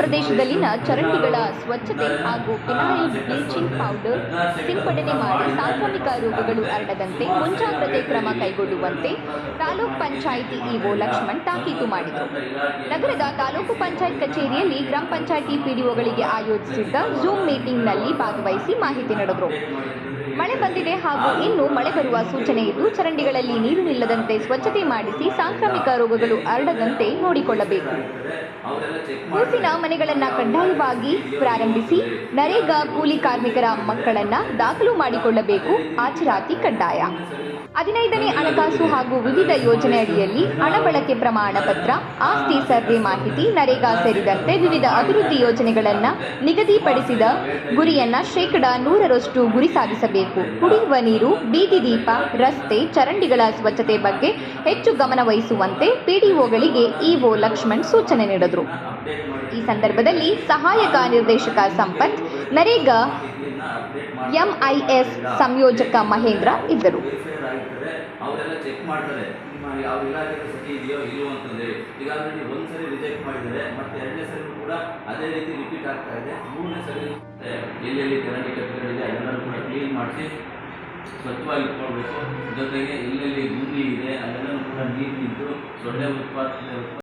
ಪ್ರದೇಶದಲ್ಲಿನ ಚರಂಡಿಗಳ ಸ್ವಚ್ಛತೆ ಹಾಗೂ ಫಿನಾಯಿಲ್ ಬ್ಲೀಚಿಂಗ್ ಪೌಡರ್ ಸಿಂಪಡಣೆ ಮಾಡಿ ಸಾಂಕ್ರಾಮಿಕ ರೋಗಗಳು ಹರಡದಂತೆ ಮುಂಜಾಗ್ರತೆ ಕ್ರಮ ಕೈಗೊಳ್ಳುವಂತೆ ತಾಲೂಕ್ ಪಂಚಾಯಿತಿ ಇಒ ಲಕ್ಷ್ಮಣ್ ತಾಕೀತು ಮಾಡಿದರು. ನಗರದ ತಾಲೂಕು ಪಂಚಾಯತ್ ಕಚೇರಿಯಲ್ಲಿ ಗ್ರಾಮ ಪಂಚಾಯಿತಿ ಪಿಡಿಒಗಳಿಗೆ ಆಯೋಜಿಸಿದ್ದ ಝೂಮ್ ಮೀಟಿಂಗ್ನಲ್ಲಿ ಭಾಗವಹಿಸಿ ಮಾಹಿತಿ ನೀಡಿದರು. ಮಳೆ ಬಂದಿದೆ ಹಾಗೂ ಇನ್ನು ಮಳೆ ಬರುವ ಸೂಚನೆ ಇದ್ದು ಚರಂಡಿಗಳಲ್ಲಿ ನೀರು ನಿಲ್ಲದಂತೆ ಸ್ವಚ್ಛತೆ ಮಾಡಿಸಿ ಸಾಂಕ್ರಾಮಿಕ ರೋಗಗಳು ಹರಡದಂತೆ ನೋಡಿಕೊಳ್ಳಬೇಕು. ಕೂಸಿನ ಮನೆಗಳನ್ನು ಕಡ್ಡಾಯವಾಗಿ ಪ್ರಾರಂಭಿಸಿ ನರೇಗಾ ಕೂಲಿ ಕಾರ್ಮಿಕರ ಮಕ್ಕಳನ್ನ ದಾಖಲು ಮಾಡಿಕೊಳ್ಳಬೇಕು ಆಚರಾತಿ ಕಡ್ಡಾಯ. ಹದಿನೈದನೇ ಹಣಕಾಸು ಹಾಗೂ ವಿವಿಧ ಯೋಜನೆ ಅಡಿಯಲ್ಲಿ ಹಣ ಬಳಕೆ ಪ್ರಮಾಣ ಪತ್ರ ಆಸ್ತಿ ಸರ್ವೆ ಮಾಹಿತಿ ನರೇಗಾ ಸೇರಿದಂತೆ ವಿವಿಧ ಅಭಿವೃದ್ಧಿ ಯೋಜನೆಗಳನ್ನ ನಿಗದಿಪಡಿಸಿದ ಗುರಿಯನ್ನ ಶೇಕಡ ನೂರರಷ್ಟು ಗುರಿ ಸಾಧಿಸಬೇಕು. ಕುಡಿಯುವ ನೀರು ಬೀದಿ ದೀಪ ರಸ್ತೆ ಚರಂಡಿಗಳ ಸ್ವಚ್ಛತೆ ಬಗ್ಗೆ ಹೆಚ್ಚು ಗಮನ ವಹಿಸುವಂತೆ ಪಿಡಿಒಗಳಿಗೆ ಇಒ ಲಕ್ಷ್ಮಣ್ ಸೂಚನೆ ನೀಡಿದರು. ಈ ಸಂದರ್ಭದಲ್ಲಿ ಸಹಾಯಕ ನಿರ್ದೇಶಕ ಸಂಪತ್, ನರೇಗಾ ಎಂಐಎಸ್ ಸಂಯೋಜಕ ಮಹೇಂದ್ರ ಇದ್ದರು. ಅವರೆಲ್ಲ ಸ್ವಚ್ಛವಾಗಿ ಇಟ್ಕೊಳ್ಬೇಕು. ಜೊತೆಗೆ ಎಲ್ಲೆಲ್ಲಿ ಗುಂಡಿ ಇದೆ ಅದನ್ನು ಕೂಡ ನೀರು ನಿಂತು ಸೊಳ್ಳೆ ಉತ್ಪಾದನೆ